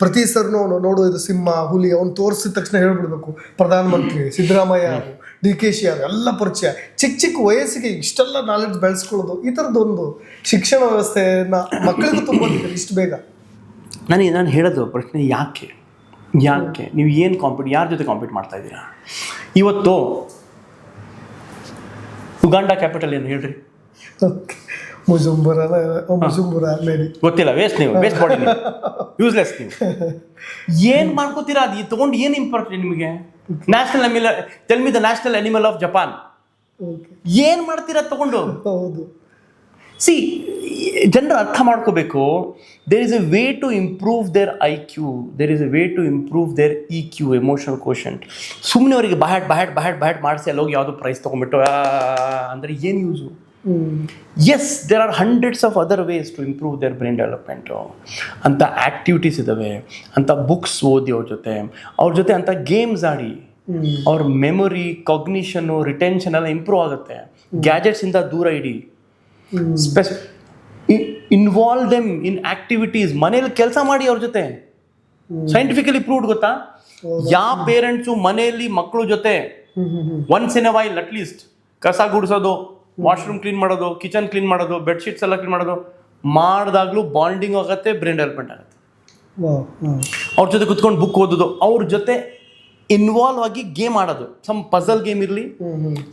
ಪ್ರತಿ ಸರ್ನು ಅವನು ನೋಡು ಇದು ಸಿಂಹ ಹುಲಿ ಅವ್ನು ತೋರಿಸಿದ ತಕ್ಷಣ ಹೇಳ್ಬಿಡ್ಬೇಕು. ಪ್ರಧಾನಮಂತ್ರಿ ಸಿದ್ದರಾಮಯ್ಯ ಅವರು ಡಿ ಕೆ ಶಿ ಅವರು ಎಲ್ಲ ಪರಿಚಯ. ಚಿಕ್ಕ ಚಿಕ್ಕ ವಯಸ್ಸಿಗೆ ಇಷ್ಟೆಲ್ಲ ನಾಲೆಡ್ಜ್ ಬೆಳೆಸ್ಕೊಳ್ಳೋದು ಈ ಥರದ್ದೊಂದು ಶಿಕ್ಷಣ ವ್ಯವಸ್ಥೆನ ಮಕ್ಕಳಿಗೂ ತುಂಬ ಇಷ್ಟು ಬೇಗ. ನನಗೆ ನಾನು ಹೇಳೋದು ಪ್ರಶ್ನೆ ಯಾಕೆ? ಯಾಕೆ? ನೀವು ಏನು ಕಾಂಪಿಟ್ ಯಾರ ಜೊತೆ ಕಾಂಪೀಟ್ ಮಾಡ್ತಾ ಇದ್ದೀರಾ? ಇವತ್ತು ಉಗಾಂಡ ಕ್ಯಾಪಿಟಲ್ ಏನು ಹೇಳ್ರಿ? ಮುಜುಂಬರ ಮುಜುಂಬರ ಗೊತ್ತಿಲ್ಲ ವೇಸ್ಟ್ ನೀವು ವೇಸ್ಟ್ ಬಾಡಿ ಯೂಸ್ಲೆಸ್ ನೀವು. ಏನು ಮಾಡ್ಕೋತೀರಾ ಅದು? ತಗೊಂಡು ಏನು ಇಂಪಾರ್ಟೆಂಟ್ ನಿಮಗೆ? National animal tell me the national animal of Japan ಏನ್ ಮಾಡ್ತೀರಾ ತಗೊಂಡು? ಹೌದು. ಸಿ ಜನರು ಅರ್ಥ ಮಾಡ್ಕೋಬೇಕು. There is a way to improve their I Q there is a way to improve their E Q emotional quotient ಸುಮ್ಮನೆ ಅವರಿಗೆ ಬಹಟ್ ಬಹಟ್ ಬಹಟ್ ಬಹಟ್ ಮಾಡಿಸಿ ಅಲ್ಲಿ ಹೋಗಿ ಯಾವುದೋ ಪ್ರೈಸ್ ತೊಗೊಂಡ್ಬಿಟ್ಟು ಅಂದರೆ ಏನು use yes there are hundreds of other ways to improve their brain development ಅಂಥ ಆ್ಯಕ್ಟಿವಿಟೀಸ್ ಇದ್ದಾವೆ ಅಂಥ ಬುಕ್ಸ್ ಓದಿ ಅವ್ರ ಜೊತೆ ಅವ್ರ ಜೊತೆ ಅಂಥ ಗೇಮ್ಸ್ ಆಡಿ, ಅವ್ರ ಮೆಮೊರಿ ಕಾಗ್ನಿಷನ್ನು ರಿಟೆನ್ಷನ್ ಎಲ್ಲ ಇಂಪ್ರೂವ್ ಆಗುತ್ತೆ. ಗ್ಯಾಜೆಟ್ಸಿಂದ ದೂರ ಇಡಿ. ಸ್ಪೆಸ್ ಇನ್ವಾಲ್ವ್ ದೆಮ್ ಇನ್ ಆಕ್ಟಿವಿಟೀಸ್ ಮನೇಲಿ ಕೆಲಸ ಮಾಡಿ ಅವ್ರ ಜೊತೆ. ಸೈಂಟಿಫಿಕಲಿ ಪ್ರೂವ್ಡ್ ಗೊತ್ತಾ? ಯಾವ ಪೇರೆಂಟ್ಸು ಮನೆಯಲ್ಲಿ ಮಕ್ಕಳು ಜೊತೆ. Once in a while at least ಕಸ ಗುಡಿಸೋದು. ವಾಶ್ರೂಮ್ ಕ್ಲೀನ್ ಮಾಡೋದು ಕಿಚನ್ ಕ್ಲೀನ್ ಮಾಡೋದು ಬೆಡ್ಶೀಟ್ಸ್ ಎಲ್ಲ ಕ್ಲೀನ್ ಮಾಡೋದು ಮಾಡಿದಾಗಲೂ ಬಾಂಡಿಂಗ್ ಆಗುತ್ತೆ ಬ್ರೈನ್ ಡೆವಲಪ್ಮೆಂಟ್ ಆಗುತ್ತೆ. ಅವ್ರ ಜೊತೆ ಕುತ್ಕೊಂಡು ಬುಕ್ ಓದೋದು ಅವ್ರ ಜೊತೆ ಇನ್ವಾಲ್ವ್ ಆಗಿ ಗೇಮ್ ಆಡೋದು. ಸಮ್ ಪಜಲ್ ಗೇಮ್ ಇರಲಿ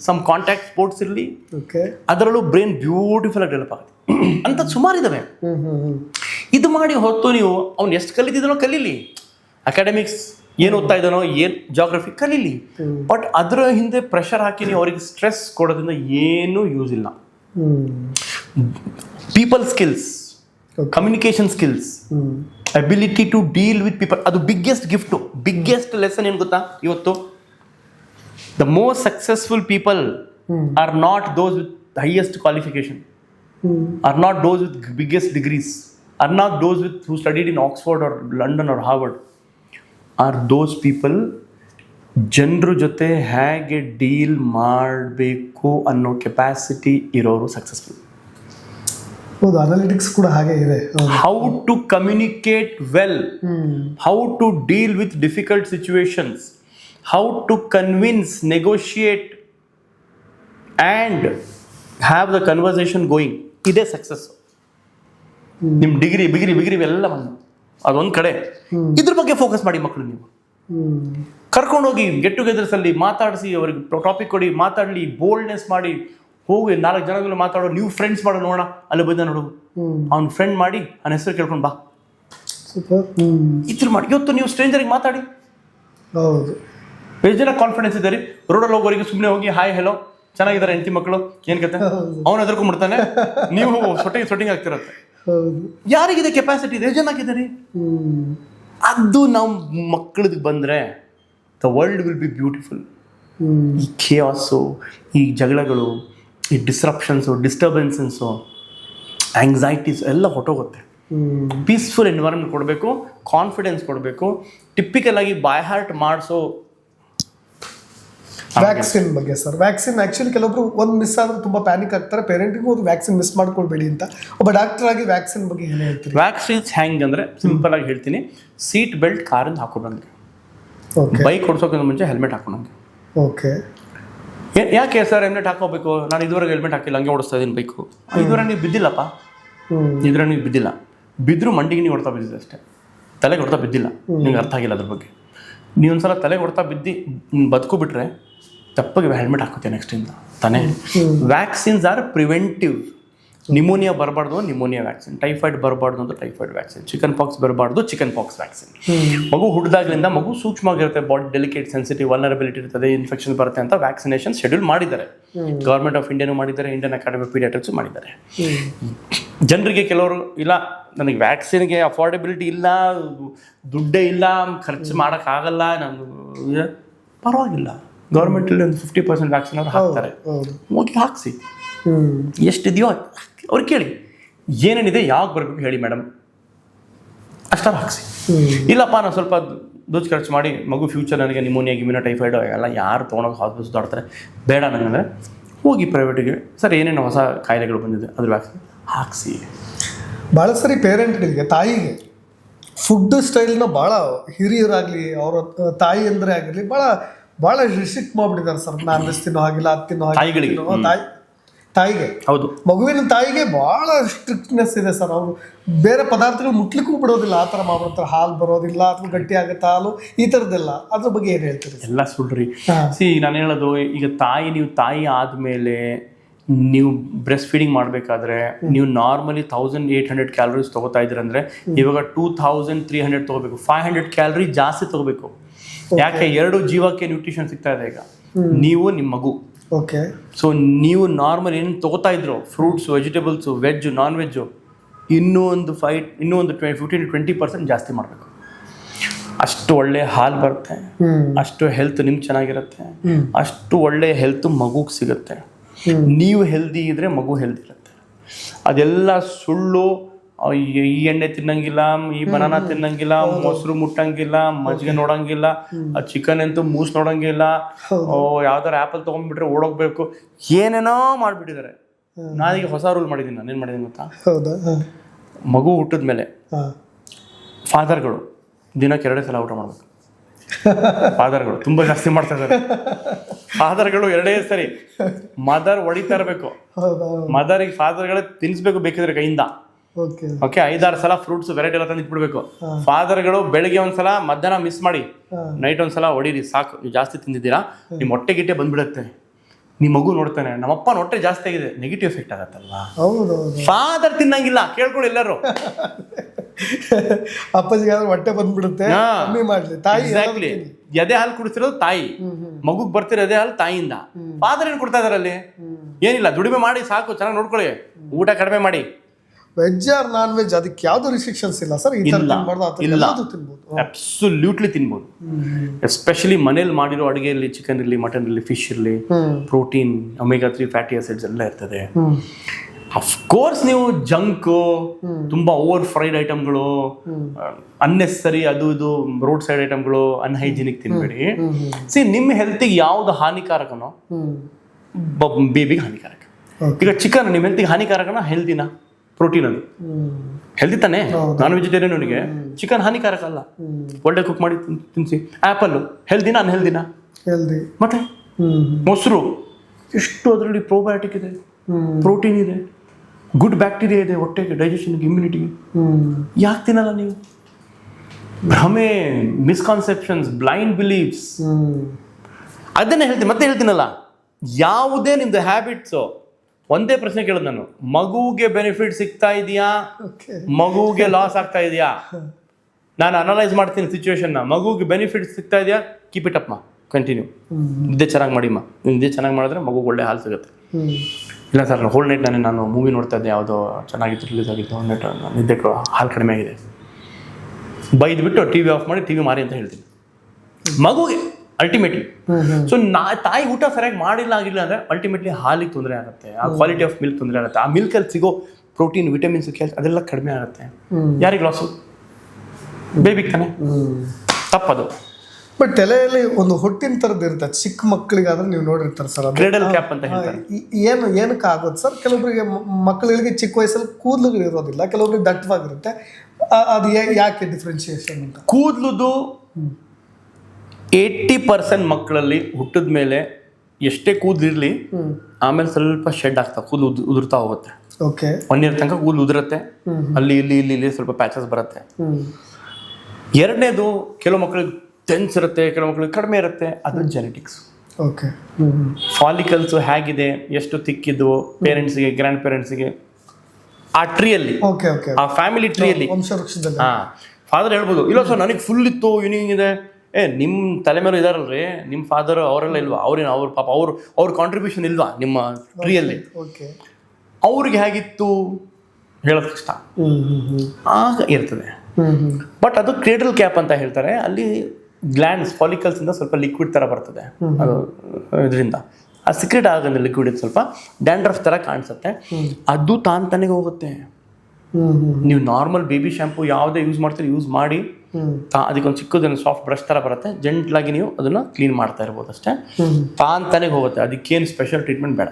ಸಮ್ ಕಾಂಟ್ಯಾಕ್ಟ್ ಸ್ಪೋರ್ಟ್ಸ್ ಇರಲಿ ಅದರಲ್ಲೂ ಬ್ರೈನ್ ಬ್ಯೂಟಿಫುಲ್ ಆಗಿ ಡೆವಲಪ್ ಆಗುತ್ತೆ. ಅಂತ ಸುಮಾರು ಇದಾವೆ. ಇದು ಮಾಡಿ ಹೊತ್ತು ನೀವು ಅವ್ನು ಎಷ್ಟು ಕಲಿತಿದ್ದಾನೋ ಕಲೀಲಿ. ಅಕಾಡೆಮಿಕ್ಸ್ ಏನು ಓದ್ತಾ ಇದ್ದಾನೋ ಏನು ಜಾಗ್ರಫಿ ಕಲೀಲಿ. ಬಟ್ ಅದರ ಹಿಂದೆ ಪ್ರೆಷರ್ ಹಾಕಿ ನೀವು ಅವ್ರಿಗೆ ಸ್ಟ್ರೆಸ್ ಕೊಡೋದ್ರಿಂದ ಏನೂ ಯೂಸ್ ಇಲ್ಲ. People skills communication skills ability to deal with people ಅದು ಬಿಗ್ಗೆಸ್ಟ್ ಗಿಫ್ಟು ಬಿಗ್ಗೆಸ್ಟ್ ಲೆಸನ್ ಏನು ಗೊತ್ತಾ ಇವತ್ತು? The most successful people. Are not those with highest qualification are not those with biggest degrees are not those with who studied in Oxford or London or or Harvard, those people ಜನರ ಜೊತೆ ಹೇಗೆ deal ಮಾಡಬೇಕು ಅನ್ನೋ capacity ಇರೋರು successful ಹೌದು analytics ಕೂಡ ಹಾಗೆ ಇದೆ. How to communicate well how to deal with difficult situations how to convince negotiate and have the conversation going ಇದೇ ಸಕ್ಸಸ್ ನಿಮ್ಮ ಡಿಗ್ರಿ ಬಿಗ್ರಿ ಬಿಗ್ರಿ ಇವೆಲ್ಲ ಬಂದು ಅದೊಂದು ಕಡೆ. ಇದ್ರ ಬಗ್ಗೆ ಫೋಕಸ್ ಮಾಡಿ ಮಕ್ಕಳು ನೀವು. ಕರ್ಕೊಂಡೋಗಿ ಗೆಟ್ ಟುಗೆದರ್ಸ್ ಅಲ್ಲಿ ಮಾತಾಡಿಸಿ ಅವ್ರಿಗೆ ಟಾಪಿಕ್ ಕೊಡಿ ಮಾತಾಡಲಿ ಬೋಲ್ಡ್ನೆಸ್ ಮಾಡಿ ಹೋಗಿ ನಾಲ್ಕು ಜನಗಳು ಮಾತಾಡೋ ನೀವು ಫ್ರೆಂಡ್ಸ್ ಮಾಡೋ ನೋಡೋಣ. ಅಲ್ಲಿ ಬಂದ ನೋಡು. ಅವ್ನ ಫ್ರೆಂಡ್ ಮಾಡಿ ಅವನ ಹೆಸರು ಕೇಳ್ಕೊಂಡು ಬಾ. ಇದ್ರ ಮಾಡಿ. ಇವತ್ತು ನೀವು ಸ್ಟ್ರೇಂಜರಿಗೆ ಮಾತಾಡಿ. ಹೌದು. ಎಷ್ಟು ಜನ ಕಾನ್ಫಿಡೆನ್ಸ್ ಇದ್ದಾರೆ. ಅಲ್ಲಿ ಹೋಗೋರಿಗೆ ಸುಮ್ಮನೆ ಹೋಗಿ ಹಾಯ್ ಹೆಲೋ ಚೆನ್ನಾಗಿದ್ದಾರೆ ಹೆಂಡತಿ ಮಕ್ಕಳು. ಏನ್ ಕತೆ? ಅವನು ಎದುರ್ಕೊಂಡ್ಬಿಡ್ತಾನೆ ನೀವು ಸೊಟ್ಟಿಗೆ ಸೊಟ್ಟಿಗೆ ಆಗ್ತಿರತ್ತೆ. ಯಾರಿಗಿದೆ ಕೆಪಾಸಿಟಿ ಇದೆ ಜನ ಹಾಕಿದ್ದಾರೆ ಅದು ನಮ್ಮ ಮಕ್ಕಳಿಗೆ ಬಂದರೆ the world will be beautiful ಈ ಕೇಸು ಈ ಜಗಳಗಳು ಈ ಡಿಸ್ರಪ್ಷನ್ಸು ಡಿಸ್ಟರ್ಬೆನ್ಸನ್ಸು ಆಂಗ್ಸೈಟೀಸ್ ಎಲ್ಲ ಹೊಟ್ಟೋಗುತ್ತೆ ಪೀಸ್ಫುಲ್ ಎನ್ವೈರನ್ಮೆಂಟ್ ಕೊಡಬೇಕು ಕಾನ್ಫಿಡೆನ್ಸ್ ಕೊಡಬೇಕು ಟಿಪ್ಪಿಕಲ್ ಆಗಿ ಬಾಯ್ ಹಾರ್ಟ್ ಮಾಡಿಸೋ ವ್ಯಾಕ್ಸಿನ್ ಬಗ್ಗೆ ಸರ್ ವ್ಯಾಕ್ಸಿನ್ ಆ್ಯಕ್ಚುಲಿ ಕೆಲವೊಬ್ರು ಒಂದು ಮಿಸ್ ಆದ್ರೆ ತುಂಬಾ ಪ್ಯಾನಿಕ್ ಆಗ್ತಾರೆ. ಪೇರೆಂಟಿಗೂ ಅದು ವ್ಯಾಕ್ಸಿನ್ ಮಿಸ್ ಮಾಡ್ಕೊಳ್ಬೇಡಿ ಅಂತ. ಒಬ್ಬ ಡಾಕ್ಟರ್ ಆಗಿ ವ್ಯಾಕ್ಸಿನ್ ಬಗ್ಗೆ ಏನು ಹೇಳ್ತೀರಿ? ವ್ಯಾಕ್ಸಿನ್ಸ್ ಹೆಂಗೆ ಅಂದರೆ ಸಿಂಪಲ್ ಆಗಿ ಹೇಳ್ತೀನಿ. ಸೀಟ್ ಬೆಲ್ಟ್ ಕಾರಿಂದ ಹಾಕೊಂಡಂಗೆ ಓಕೆ ಬೈಕ್ ಓಡಿಸೋಕ್ಕಿಂತ ಮುಂಚೆ ಹೆಲ್ಮೆಟ್ ಹಾಕೊಂಡಂಗೆ ಓಕೆ ಯಾಕೆ ಸರ್ ಹೆಲ್ಮೆಟ್ ಹಾಕೋಬೇಕು? ನಾನು ಇದುವರೆಗೆ ಹೆಲ್ಮೆಟ್ ಹಾಕಿಲ್ಲ ಹಂಗೆ ಓಡಿಸ್ತಾ ಇದ್ದೀನಿ ಬೈಕು ಇದುವರೆಗೆ ನೀವು ಬಿದ್ದಿಲ್ಲಪ್ಪ? ಇದ್ರೆ ನೀವು ಬಿದ್ದಿಲ್ಲ. ಬಿದ್ದರೂ ಮಂಡಿಗೆ ನೀವು ಹೊಡ್ತಾ ಬಿದ್ದಿದೆ ಅಷ್ಟೇ. ತಲೆಗೆ ಹೊಡ್ತಾ ಬಿದ್ದಿಲ್ಲ. ನಿಮ್ಗೆ ಅರ್ಥ ಆಗಿಲ್ಲ ಅದ್ರ ಬಗ್ಗೆ. ನೀವು ಒಂದ್ಸಲ ತಲೆಗೆ ಹೊಡ್ತಾ ಬಿದ್ದು ಬದುಕು ಬಿಟ್ರೆ ತಪ್ಪಿಗೆ ಹೆಲ್ಮೆಟ್ ಹಾಕೋತೀಯ ನೆಕ್ಸ್ಟಿಂದ ತಾನೇ? ವ್ಯಾಕ್ಸಿನ್ಸ್ ಆರ್ ಪ್ರಿವೆಂಟಿವ್ ನಿಮೋನಿಯಾ ಬರಬಾರ್ದು ನಿಮೋನಿಯಾ ವ್ಯಾಕ್ಸಿನ್ ಟೈಫಾಯ್ಡ್ ಬರಬಾರ್ದು ಅಂತ ಟೈಫಾಯ್ಡ್ ವ್ಯಾಕ್ಸಿನ್ ಚಿಕನ್ ಪಾಕ್ಸ್ ಬರಬಾರ್ದು ಚಿಕನ್ ಪಾಕ್ಸ್ ವ್ಯಾಕ್ಸಿನ್ ಮಗು ಹುಡ್ದಾಗ್ಲಿಂದ ಮಗು ಸೂಕ್ಷ್ಮವಾಗಿರುತ್ತೆ ಬಾಡಿ ಡೆಲಿಕೇಟ್ ಸೆನ್ಸಿಟಿವ್ ವಲ್ನರಬಿಲಿಟಿ ಇರ್ತದೆ ಇನ್ಫೆಕ್ಷನ್ ಬರುತ್ತೆ ಅಂತ ವ್ಯಾಕ್ಸಿನೇಷನ್ ಶೆಡ್ಯೂಲ್ ಮಾಡಿದ್ದಾರೆ. ಗೌರ್ಮೆಂಟ್ ಆಫ್ ಇಂಡಿಯಾನು ಮಾಡಿದ್ದಾರೆ ಇಂಡಿಯನ್ ಅಕಾಡೆಮಿ ಪೀಡಿಯಾಟ್ರಿಕ್ಸ್ ಮಾಡಿದ್ದಾರೆ. ಜನರಿಗೆ ಕೆಲವರು ಇಲ್ಲ ನನಗೆ ವ್ಯಾಕ್ಸಿನ್ಗೆ ಅಫೋರ್ಡೆಬಿಲಿಟಿ ಇಲ್ಲ ದುಡ್ಡೇ ಇಲ್ಲ ಖರ್ಚು ಮಾಡೋಕ್ಕಾಗಲ್ಲ ನಾನು ಪರವಾಗಿಲ್ಲ. ಗೌರ್ಮೆಂಟಲ್ಲಿ ಒಂದು ಫಿಫ್ಟಿ ಪರ್ಸೆಂಟ್ ವ್ಯಾಕ್ಸಿನ್ ಅವ್ರು ಹಾಕ್ತಾರೆ. ಓಕೆ ಹೋಗಿ ಹಾಕ್ಸಿ. ಎಷ್ಟಿದೆಯೋ ಅವ್ರು ಕೇಳಿ ಏನೇನಿದೆ? ಯಾವಾಗ ಬರಬೇಕು ಹೇಳಿ ಮೇಡಮ್ ಅಷ್ಟಾರು ಹಾಕ್ಸಿ. ಇಲ್ಲಪ್ಪ ನಾನು ಸ್ವಲ್ಪ ದುಡ್ಡು ಖರ್ಚು ಮಾಡಿ ಮಗು ಫ್ಯೂಚರ್ ನನಗೆ ನಿಮೋನಿಯಾ ಗಿಮಿನ ಟೈಫಾಯ್ಡ್ ಎಲ್ಲ ಯಾರು ತೊಗೊಂಡೋಗಿ ಹಾಸ್ಪಿಟಲ್ ಸುತ್ತಾಡ್ತಾರೆ? ಬೇಡ ನನಗಂದರೆ ಹೋಗಿ ಪ್ರೈವೇಟಿಗೆ ಸರ್ ಏನೇನು ಹೊಸ ಕಾಯಿಲೆಗಳು ಬಂದಿದೆ ಅದ್ರ ವ್ಯಾಕ್ಸಿನ್ ಹಾಕ್ಸಿ. ಭಾಳ ಸರಿ ಪೇರೆಂಟ್ಗಳಿಗೆ ತಾಯಿಗೆ. ಫುಡ್ ಸ್ಟೈಲ್ನ ಭಾಳ ಹಿರಿಯರಾಗಲಿ ಅವರ ತಾಯಿ ಅಂದರೆ ಆಗಿರಲಿ ಭಾಳ ಭಾಳ ರಿಸ್ಟ್ರಿಕ್ಟ್ ಮಾಡಿಬಿಟ್ಟಿದ್ದಾರೆ ಸರ್. ನಾನ್ ವೆಜ್ ತಿನ್ನೋ ಹಾಗಿಲ್ಲ ಅದು ತಿನ್ನೋ ಹಾಗೆ ತಾಯಿಗಳಿಗೆ. ತಾಯಿ ತಾಯಿಗೆ. ಹೌದು. ಮಗುವಿನ ತಾಯಿಗೆ ಬಹಳ ಸ್ಟ್ರಿಕ್ಟ್ನೆಸ್ ಇದೆ ಸರ್. ಅವರು ಬೇರೆ ಪದಾರ್ಥಗಳು ಮುಟ್ಲಿಕ್ಕೂ ಬಿಡೋದಿಲ್ಲ. ಆ ಥರ ಮಾಡ್ಬಿಡ್ತಾರೆ ಹಾಲು ಬರೋದಿಲ್ಲ ಅಥವಾ ಗಟ್ಟಿ ಆಗುತ್ತೆ ಹಾಲು ಈ ಥರದ್ದೆಲ್ಲ. ಅದ್ರ ಬಗ್ಗೆ ಏನು ಹೇಳ್ತೀರಿ ಎಲ್ಲ ಸುಳ್ರಿ. ಸಿ ನಾನು ಹೇಳೋದು ಈಗ ತಾಯಿ ನೀವು ತಾಯಿ ಆದಮೇಲೆ ನೀವು ಬ್ರೆಸ್ಟ್ ಫೀಡಿಂಗ್ ಮಾಡಬೇಕಾದ್ರೆ ನೀವು normally thousand eight hundred calories ತೊಗೋತಾ ಇದ್ರಂದ್ರೆ ಇವಾಗ ಟೂ ತೌಸಂಡ್ ತ್ರೀ ಹಂಡ್ರೆಡ್ ತೊಗೋಬೇಕು. ಫೈವ್ ಹಂಡ್ರೆಡ್ ಕ್ಯಾಲರಿ ಜಾಸ್ತಿ ತೊಗೋಬೇಕು. ಯಾಕೆ? ಎರಡು ಜೀವಕ್ಕೆ ನ್ಯೂಟ್ರಿಷನ್ ಸಿಗ್ತಾ ಇದೆ ಈಗ. ನೀವು ನಿಮ್ಮ ಮಗು. ಓಕೆ. ಸೊ ನೀವು ನಾರ್ಮಲ್ ಏನು ತಗೋತಾ ಇದ್ರು fruits vegetables veg non veg ಇನ್ನೂ ಒಂದು ಫೈ ಇನ್ನೂ ಒಂದು ಟ್ವೆ ಫಿಫ್ಟೀನ್ ಟು ಟ್ವೆಂಟಿ ಪರ್ಸೆಂಟ್ ಜಾಸ್ತಿ ಮಾಡಬೇಕು. ಅಷ್ಟು ಒಳ್ಳೆ ಹಾಲು ಬರುತ್ತೆ ಅಷ್ಟು ಹೆಲ್ತ್ ನಿಮ್ಗೆ ಚೆನ್ನಾಗಿರುತ್ತೆ ಅಷ್ಟು ಒಳ್ಳೆ ಹೆಲ್ತ್ ಮಗುಗೆ ಸಿಗುತ್ತೆ. ನೀವು ಹೆಲ್ದಿ ಇದ್ರೆ ಮಗು ಹೆಲ್ದಿ ಇರುತ್ತೆ. ಅದೆಲ್ಲ ಸುಳ್ಳು ಈ ಈ ಎಣ್ಣೆ ತಿನ್ನಂಗಿಲ್ಲ ಈ ಬನಾನಾ ತಿನ್ನಂಗಿಲ್ಲ ಮೊಸರು ಮುಟ್ಟಂಗಿಲ್ಲ ಮಜ್ಜಿಗೆ ನೋಡಂಗಿಲ್ಲ ಆ ಚಿಕನ್ ಅಂತೂ ಮೂಸ್ ನೋಡಂಗಿಲ್ಲ ಓ ಯಾವ್ದಾರು ಆ್ಯಪಲ್ ತೊಗೊಂಡ್ಬಿಟ್ರೆ ಓಡೋಗ್ಬೇಕು. ಏನೇನೋ ಮಾಡಿಬಿಟ್ಟಿದ್ದಾರೆ ನಾನೀಗ ಹೊಸ ರೂಲ್ ಮಾಡಿದ್ದೀನಿ ನಾನೇನು ಮಾಡಿದೀನಿ ಗೊತ್ತಾ? ಮಗು ಹುಟ್ಟಿದ ಮೇಲೆ ಫಾದರ್ಗಳು ದಿನಕ್ಕೆ ಎರಡೇ ಸಲ ಊಟ ಮಾಡಬೇಕು. ಫಾದರ್ಗಳು ತುಂಬಾ ಜಾಸ್ತಿ ಮಾಡ್ತಾ ಇದ್ದಾರೆ ಫಾದರ್ಗಳು ಎರಡೇ ಸರಿ. ಮದರ್ ಹೊಡಿತಾ ಇರಬೇಕು. ಮದರಿಗೆ ಫಾದರ್ಗಳೇ ತಿನ್ಸ್ಬೇಕು ಬೇಕಿದ್ರೆ ಕೈಯಿಂದ. ಓಕೆ ಐದಾರು ಸಲ ಫ್ರೂಟ್ಸ್ ವೆರೈಟಿ ಎಲ್ಲ ತಂದು ಇಟ್ಬಿಡ್ಬೇಕು ಫಾದರ್ಗಳು ಬೆಳಿಗ್ಗೆ ಒಂದ್ಸಲ ಮಧ್ಯಾಹ್ನ ಮಿಸ್ ಮಾಡಿ ನೈಟ್ ಒಂದ್ಸಲ ಹೊಡೀರಿ ಸಾಕು ನೀವು ಜಾಸ್ತಿ ತಿಂದಿದ್ದೀರಾ? ನಿಮ್ಮ ಹೊಟ್ಟೆ ಗಿಟ್ಟೆ ಬಂದ್ಬಿಡುತ್ತೆ. ನಿಮ್ಮ ಮಗು ನೋಡ್ತಾನೆ ನಮ್ಮಪ್ಪನ ಹೊಟ್ಟೆ ಜಾಸ್ತಿ ಆಗಿದೆ ನೆಗೆಟಿವ್ ಎಫೆಕ್ಟ್ ಆಗತ್ತಲ್ವಾ? ಹೌದು ಫಾದರ್ ತಿನ್ನಂಗಿಲ್ಲ ಕೇಳ್ಕೊಳ್ಳಿ ಎಲ್ಲರೂ. ಅಪ್ಪಾಜಿಗೆ ಹೊಟ್ಟೆ ಬಂದ್ಬಿಡುತ್ತೆ ಹಾ. ಕಮ್ಮಿ ಮಾಡ್ಲಿ. ತಾಯಿ ಎಕ್ಸಾಕ್ಟ್ಲಿ ಎದೆ ಹಾಲು ಕುಡಿಸಿರೋದು ತಾಯಿ. ಮಗುಗ್ ಬರ್ತಿರೋ ಎದೆ ಹಾಲು ತಾಯಿಯಿಂದ. ಫಾದರ್ ಏನ್ ಕೊಡ್ತಾ ಇದಾರೆ ಅಲ್ಲಿ? ಏನಿಲ್ಲ ದುಡಿಮೆ ಮಾಡಿ ಸಾಕು ಚೆನ್ನಾಗಿ ನೋಡ್ಕೊಳ್ಳಿ. ಊಟ ಕಡಿಮೆ ಮಾಡಿ. ವೆಜ್ ಆರ್ ನಾನ್ ವೆಜ್ ಅದಕ್ಕೆ ಯಾವ್ದು ರಿಸ್ಟ್ರಿಕ್ಷನ್ಸ್ ಇಲ್ಲ. ಸರ್ ಈ ತರ ಇಲ್ಲ. ತಿನ್ಬಾರ್ದು ಆ ಥರ ಇಲ್ಲ. ಎಲ್ಲದೂ ತಿನ್ಬೋದು? ಅಬ್ಸಲ್ಯೂಟ್ಲಿ ತಿನ್ಬೋದು. ಎಸ್ಪೆಷಲಿ ಮನೇಲಿ ಮಾಡಿರೋ ಅಡುಗೆಯಲ್ಲಿ ಚಿಕನ್ ಇರಲಿ ಮಟನ್ ಇರಲಿ ಫಿಶ್ ಇರಲಿ ಹ್ಮ್. Protein omega three fatty acids ಎಲ್ಲ ಇರ್ತದೆ. ಹ್ಮ್. ಅಫ್ಕೋರ್ಸ್ ನೀವು ಜಂಕ್ ತುಂಬಾ ಓವರ್ ಫ್ರೈಡ್ ಐಟಮ್ಗಳು ಅನ್ನೆಸರಿ ಅದು ಇದು ರೋಡ್ ಸೈಡ್ ಐಟಮ್ಗಳು ಅನ್ಹೈಜಿನಿಕ್ ತಿನ್ಬೇಡಿ. ಸಿ ನಿಮ್ಮ ಹೆಲ್ತಿಗೆ ಯಾವ್ದು ಹಾನಿಕಾರಕನೋ ಹ್ಮ್. ಬೇಬಿಗೆ ಹಾನಿಕಾರಕ. ಈಗ ಚಿಕನ್ ನಿಮ್ಮ ಹೆಲ್ತಿಗೆ ಹಾನಿಕಾರಕನ? ಹೆಲ್ದಿನ ಪ್ರೋಟೀನ್ ಅದು. ಹೆಲ್ದಿ ತಾನೆ? ನಾನ್ ವೆಜಿಟೇರಿಯನ್ ಅವನಿಗೆ ಚಿಕನ್ ಹಾನಿಕಾರಕ ಅಲ್ಲ. ಒಳ್ಳೆ ಕುಕ್ ಮಾಡಿ ತಿನ್- ತಿನ್ಸಿ. ಆಪಲ್ ಹೆಲ್ದಿನ ಅನ್ಹೆಲ್ದಿನ ಹೆಲ್ದಿ ಮತ್ತೆ? ಮೊಸರು. ಎಷ್ಟು ಅದರಲ್ಲಿ ಪ್ರೋಬಯೋಟಿಕ್ ಇದೆ. ಪ್ರೋಟೀನ್ ಇದೆ. ಗುಡ್ ಬ್ಯಾಕ್ಟೀರಿಯಾ ಇದೆ ಹೊಟ್ಟೆಗೆ ಡೈಜೆಷನ್ಗೆ ಇಮ್ಯುನಿಟಿಗೆ ಯಾಕೆ ತಿನ್ನಲ್ಲ ನೀವು? ಭ್ರಮೆ ಮಿಸ್ಕಾನ್ಸೆಪ್ಷನ್ಸ್ ಬ್ಲೈಂಡ್ ಬಿಲೀಫ್ಸ್ ಅದನ್ನೇ ಹೇಳ್ತೀನಿ ಮತ್ತೆ ಹೇಳ್ತೀನಲ್ಲ? ಯಾವುದೇ ನಿಮ್ದು ಹ್ಯಾಬಿಟ್ಸು ಒಂದೇ ಪ್ರಶ್ನೆ ಕೇಳೋದು ನಾನು. ಮಗುಗೆ ಬೆನಿಫಿಟ್ ಸಿಗ್ತಾ ಇದೆಯಾ? ಮಗುಗೆ ಲಾಸ್ ಆಗ್ತಾ ಇದೆಯಾ? ನಾನು ಅನಲೈಸ್ ಮಾಡ್ತೀನಿ ಸಿಚುವೇಶನ್ನ ಮಗುಗೆ ಬೆನಿಫಿಟ್ ಸಿಗ್ತಾ ಇದೆಯಾ? ಕೀಪ್ ಇಟ್ ಅಪ್ ಮಾ. ಕಂಟಿನ್ಯೂ ನಿದ್ದೆ ಚೆನ್ನಾಗಿ ಮಾಡಿಮ್ಮ. ನಿದ್ದೆ ಚೆನ್ನಾಗಿ ಮಾಡಿದ್ರೆ ಮಗುಗೆ ಒಳ್ಳೆ ಹಾಲು ಸಿಗುತ್ತೆ. ಇಲ್ಲ ಸರ್ ಹೋಲ್ ನೈಟ್ ನಾನು ನಾನು ಮೂವಿ ನೋಡ್ತಾ ಇದ್ದೆ. ಯಾವುದೋ ಚೆನ್ನಾಗಿತ್ತು ರಿಲೀಸ್ ಆಗಿತ್ತು. ಹೋಲ್ ನೈಟ್ ನಿದ್ದೆ ಹಾಲು ಕಡಿಮೆ ಆಗಿದೆ. ಬೈದ್ಬಿಟ್ಟು ಟಿ ವಿ ಆಫ್ ಮಾಡಿ ಟಿ ವಿ ಮಾರಿ ಅಂತ ಹೇಳ್ತೀನಿ. ಮಗುಗೆ ಅಲ್ಟಿಮೇಟ್ಲಿ ಸೊ ನಾ ತಾಯಿ ಊಟ ಸರಿಯಾಗಿ ಮಾಡಿಲ್ಲ ಆಗಿಲ್ಲ ಅಂದರೆ ಅಲ್ಟಿಮೇಟ್ಲಿ ಹಾಲಿಗೆ ತೊಂದರೆ ಆಗುತ್ತೆ. ಆ ಕ್ವಾಲಿಟಿ ಆಫ್ ಮಿಲ್ಕ್ ತೊಂದರೆ ಆಗುತ್ತೆ. ಆ ಮಿಲ್ಕಲ್ಲಿ ಸಿಗೋ ಪ್ರೋಟೀನ್ ವಿಟಮಿನ್ಸ್ ಕೆಲ್ಸ ಅದೆಲ್ಲ ಕಡಿಮೆ ಆಗುತ್ತೆ. ಯಾರಿಗೆ ಲಾಸು ಬೇಬಿಗೆ ತಾನೆ. ತಪ್ಪದು. ಬಟ್ ತಲೆಯಲ್ಲಿ ಒಂದು ಹೊಟ್ಟಿನ ಥರದ್ದು ಇರುತ್ತೆ. ಚಿಕ್ಕ ಮಕ್ಕಳಿಗಾದ್ರೆ ನೀವು ನೋಡಿರ್ತಾರೆ ಸರ್ ಅದು. ಕ್ಯಾಪ್ ಅಂತ ಹೇಳ್ತಾರೆ. ಏನು ಏನಕ್ಕೆ ಆಗೋದು ಸರ್? ಕೆಲವೊಬ್ಬರಿಗೆ ಮಕ್ಕಳಿಗೆ ಚಿಕ್ಕ ವಯಸ್ಸಲ್ಲಿ ಕೂದಲುಗಳು ಇರೋದಿಲ್ಲ. ಕೆಲವೊಬ್ಬರಿಗೆ ದಟ್ಟವಾಗಿರುತ್ತೆ. ಅದು ಯಾಕೆ ಡಿಫ್ರೆನ್ಶಿಯೇಷನ್ ಅಂತ? ಕೂದಲುದು ಏಯ್ಟಿ ಪರ್ಸೆಂಟ್ ಮಕ್ಕಳಲ್ಲಿ ಹುಟ್ಟಿದ ಮೇಲೆ ಎಷ್ಟೇ ಕೂದಲಿರಲಿ ಹ್ಮ್. ಆಮೇಲೆ ಸ್ವಲ್ಪ ಶೆಡ್ ಆಗ್ತಾ ಕೂದಲು ಉದ್ ಉದುರ್ತಾ ಹೋಗುತ್ತೆ. ಓಕೆ. ಒನ್ ಇಯರ್ ತನಕ ಕೂದಲು ಉದುರುತ್ತೆ. ಅಲ್ಲಿ ಇಲ್ಲಿ ಇಲ್ಲಿ ಇಲ್ಲಿ ಸ್ವಲ್ಪ ಪ್ಯಾಚಸ್ ಬರುತ್ತೆ. ಎರಡನೇದು ಕೆಲವು ಮಕ್ಕಳಿಗೆ ಟೆನ್ಸ್ ಇರುತ್ತೆ ಕೆಲವು ಮಕ್ಕಳಿಗೆ ಕಡಿಮೆ ಇರುತ್ತೆ ಅದು ಜೆನೆಟಿಕ್ಸ್ ಓಕೆ. ಫಾಲಿಕಲ್ಸ್ ಹೇಗಿದೆ ಎಷ್ಟು ತಿಕ್ಕಿದ್ದು ಪೇರೆಂಟ್ಸ್ಗೆ ಗ್ರ್ಯಾಂಡ್ ಪೇರೆಂಟ್ಸ್ಗೆ ಆ ಟ್ರೀಯಲ್ಲಿ ಓಕೆ ಓಕೆ ಆ ಫ್ಯಾಮಿಲಿ ಟ್ರೀಯಲ್ಲಿ ಫಾದರ್ ಹೇಳ್ಬೋದು ಇಲ್ಲ ಸರ್ ನನಗೆ ಫುಲ್ ಇತ್ತು ಇದೆ ಏ ನಿಮ್ಮ ತಲೆ ಮೇಲೆ ಇದಾರಲ್ರಿ. ನಿಮ್ಮ ಫಾದರ್ ಅವರೆಲ್ಲ ಇಲ್ವಾ? ಅವ್ರೇನು ಅವ್ರ ಪಾಪ ಅವ್ರ ಅವ್ರ ಕಾಂಟ್ರಿಬ್ಯೂಷನ್ ಇಲ್ವಾ ನಿಮ್ಮ ಟ್ರೀಯಲ್ಲಿ ಓಕೆ ಅವ್ರಿಗೆ ಹೇಗಿತ್ತು ಹೇಳೋದು ಕಷ್ಟ. ಆಗ ಇರ್ತದೆ. ಬಟ್ ಅದು ಕ್ರೇಡಲ್ ಕ್ಯಾಪ್ ಅಂತ ಹೇಳ್ತಾರೆ. ಅಲ್ಲಿ ಗ್ಲ್ಯಾಂಡ್ಸ್ ಫಾಲಿಕಲ್ಸ್ ಇಂದ ಸ್ವಲ್ಪ ಲಿಕ್ವಿಡ್ ತರ ಬರ್ತದೆ. ಅದು ಇದರಿಂದ. ಆ ಸಿಕ್ರೆಟ್ ಆಗೋದು ಲಿಕ್ವಿಡ್ ಇದು ಸ್ವಲ್ಪ. ಡ್ಯಾಂಡ್ರಫ್ ತರ ಕಾಣಿಸುತ್ತೆ. ಅದು ತಾನ್ ತನಗೆ ಹೋಗುತ್ತೆ ನೀವು ನಾರ್ಮಲ್ ಬೇಬಿ ಶ್ಯಾಂಪು ಯಾವುದೇ ಯೂಸ್ ಮಾಡ್ತೀರಿ ಯೂಸ್ ಮಾಡಿ. ಅದಕ್ಕೊಂದು ಚಿಕ್ಕದೊಂದು ಸಾಫ್ಟ್ ಬ್ರಷ್ ಥರ ಬರುತ್ತೆ. ಜೆಂಟ್ಲಾಗಿ ನೀವು ಅದನ್ನು ಕ್ಲೀನ್ ಮಾಡ್ತಾ ಇರ್ಬೋದು ಅಷ್ಟೇ. ತಾನ್ ತಾನೇ ಹೋಗುತ್ತೆ. ಅದಕ್ಕೇನು ಸ್ಪೆಷಲ್ ಟ್ರೀಟ್ಮೆಂಟ್ ಬೇಡ.